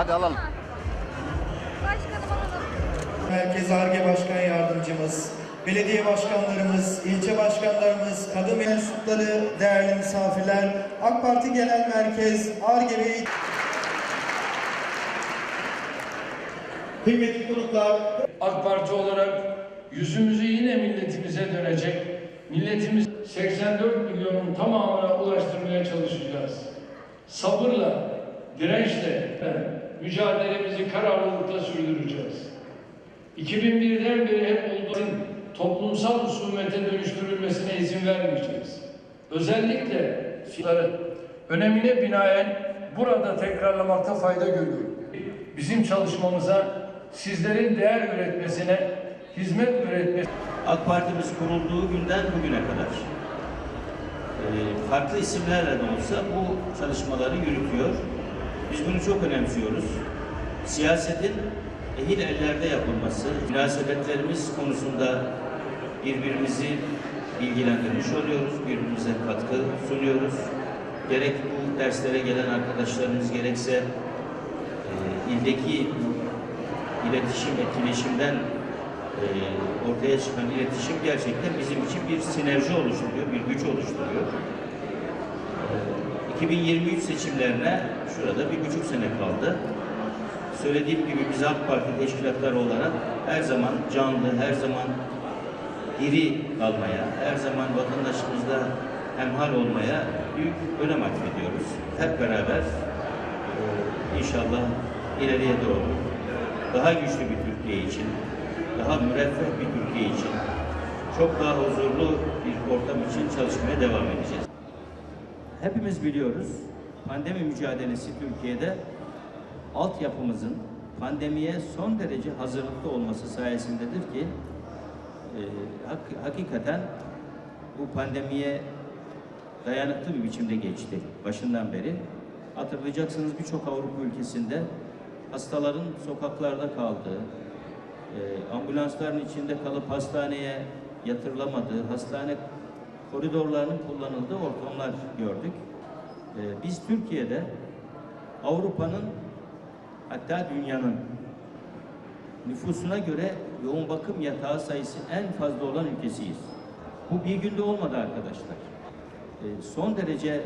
Hadi alalım. Başkanım alalım. Merkez ARGE Başkan Yardımcımız, belediye başkanlarımız, ilçe başkanlarımız, kadın mensupları, değerli misafirler, AK Parti Genel Merkez ARGE ve Kıymetli konuklar, AK Parti olarak yüzümüzü yine milletimize dönecek. Milletimiz 84 milyonun tamamına ulaştırmaya çalışacağız. Sabırla, dirençle mücadelemizi kararlılıkla sürdüreceğiz. 2001'den beri hep olduğu toplumsal husumete dönüştürülmesine izin vermeyeceğiz. Özellikle fiyatları önemine binaen burada tekrarlamakta fayda görüyorum. Bizim çalışmamıza sizlerin değer üretmesine, hizmet üretmesine AK Partimiz kurulduğu günden bugüne kadar e, farklı isimlerle de olsa bu çalışmaları yürütüyor. Biz bunu çok önemsiyoruz. Siyasetin ehil ellerde yapılması, münasebetlerimiz konusunda birbirimizi bilgilendirmiş oluyoruz, birbirimize katkı sunuyoruz. Gerek bu derslere gelen arkadaşlarımız gerekse e, ildeki iletişim, etkileşimden e, ortaya çıkan iletişim gerçekten bizim için bir sinerji oluşturuyor, bir güç oluşturuyor. E, 2023 seçimlerine şurada bir buçuk sene kaldı. Söylediğim gibi biz AK Parti teşkilatları olarak her zaman canlı, her zaman diri kalmaya, her zaman vatandaşımızla hemhal olmaya büyük önem atfediyoruz. Hep beraber e, inşallah ileriye doğru daha güçlü bir Türkiye için, daha müreffeh bir Türkiye için, çok daha huzurlu bir ortam için çalışmaya devam edeceğiz. Hepimiz biliyoruz, pandemi mücadelesi Türkiye'de altyapımızın pandemiye son derece hazırlıklı olması sayesindedir ki e, hak- hakikaten bu pandemiye dayanıklı bir biçimde geçti başından beri. Hatırlayacaksınız birçok Avrupa ülkesinde hastaların sokaklarda kaldığı, e, ambulansların içinde kalıp hastaneye yatırılamadığı, hastane koridorlarının kullanıldığı ortamlar gördük. E, biz Türkiye'de Avrupa'nın hatta dünyanın nüfusuna göre yoğun bakım yatağı sayısı en fazla olan ülkesiyiz. Bu bir günde olmadı arkadaşlar. E, son derece e,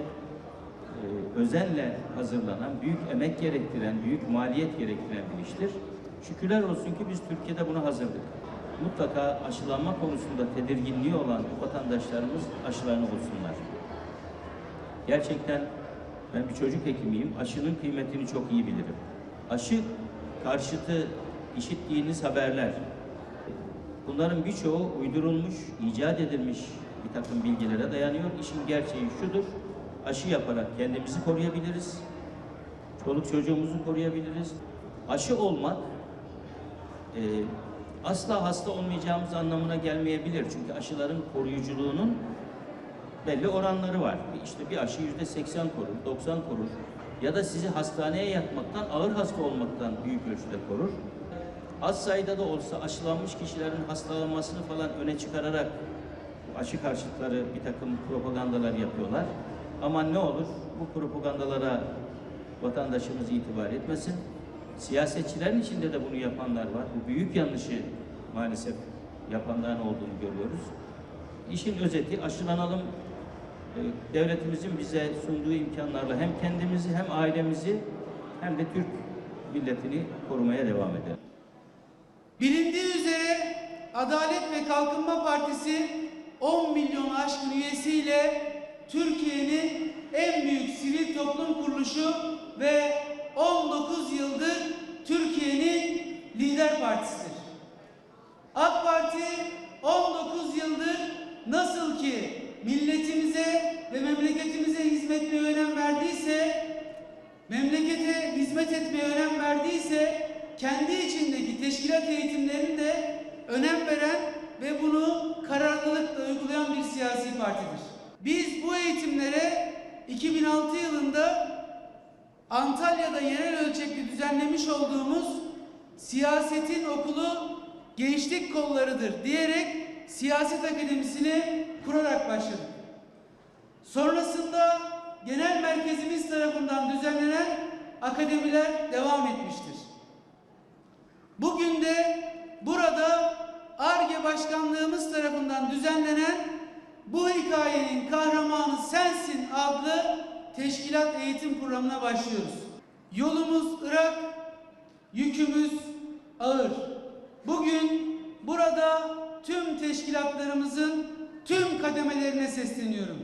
özenle hazırlanan, büyük emek gerektiren, büyük maliyet gerektiren bir iştir. Şükürler olsun ki biz Türkiye'de buna hazırdık. Mutlaka aşılanma konusunda tedirginliği olan vatandaşlarımız aşılarını olsunlar. Gerçekten ben bir çocuk hekimiyim. Aşının kıymetini çok iyi bilirim. Aşı karşıtı işittiğiniz haberler. Bunların birçoğu uydurulmuş, icat edilmiş bir takım bilgilere dayanıyor. İşin gerçeği şudur. Aşı yaparak kendimizi koruyabiliriz. Çoluk çocuğumuzu koruyabiliriz. Aşı olmak e, asla hasta olmayacağımız anlamına gelmeyebilir. Çünkü aşıların koruyuculuğunun belli oranları var. İşte bir aşı yüzde 80 korur, 90 korur. Ya da sizi hastaneye yatmaktan, ağır hasta olmaktan büyük ölçüde korur. Az sayıda da olsa aşılanmış kişilerin hastalanmasını falan öne çıkararak aşı karşıtları bir takım propagandalar yapıyorlar. Ama ne olur bu propagandalara vatandaşımız itibar etmesin. Siyasetçilerin içinde de bunu yapanlar var. Bu büyük yanlışı maalesef yapanların olduğunu görüyoruz. İşin özeti aşılanalım. Ee, Devletimizin bize sunduğu imkanlarla hem kendimizi hem ailemizi hem de Türk milletini korumaya devam edelim. Bilindiği üzere Adalet ve Kalkınma Partisi 10 milyon aşkın üyesiyle Türkiye'nin en büyük sivil toplum kuruluşu ve Parti 19 yıldır nasıl ki milletimize ve memleketimize hizmetine önem verdiyse, memlekete hizmet etmeye önem verdiyse, kendi içindeki teşkilat eğitimlerini de önem veren ve bunu kararlılıkla uygulayan bir siyasi partidir. Biz bu eğitimlere 2006 yılında Antalya'da yerel ölçekli düzenlemiş olduğumuz siyasetin okulu gençlik kollarıdır diyerek siyaset akademisini kurarak başladık. Sonrasında genel merkezimiz tarafından düzenlenen akademiler devam etmiştir. Bugün de burada ARGE Başkanlığımız tarafından düzenlenen Bu Hikayenin Kahramanı Sensin adlı teşkilat eğitim programına başlıyoruz. Yolumuz Irak, yükümüz ağır. Bugün burada tüm teşkilatlarımızın tüm kademelerine sesleniyorum.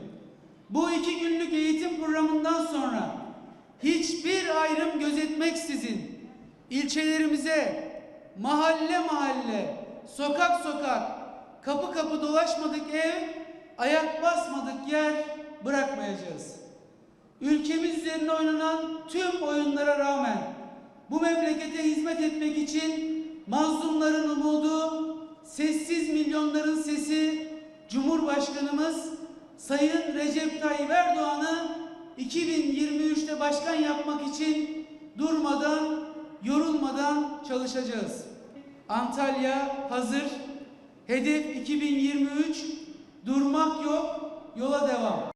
Bu iki günlük eğitim programından sonra hiçbir ayrım gözetmeksizin ilçelerimize mahalle mahalle, sokak sokak, kapı kapı dolaşmadık ev, ayak basmadık yer bırakmayacağız. Ülkemiz üzerine oynanan tüm oyunlara rağmen bu memlekete hizmet için mazlumların umudu, sessiz milyonların sesi Cumhurbaşkanımız Sayın Recep Tayyip Erdoğan'ı 2023'te başkan yapmak için durmadan, yorulmadan çalışacağız. Antalya hazır. Hedef 2023. Durmak yok, yola devam.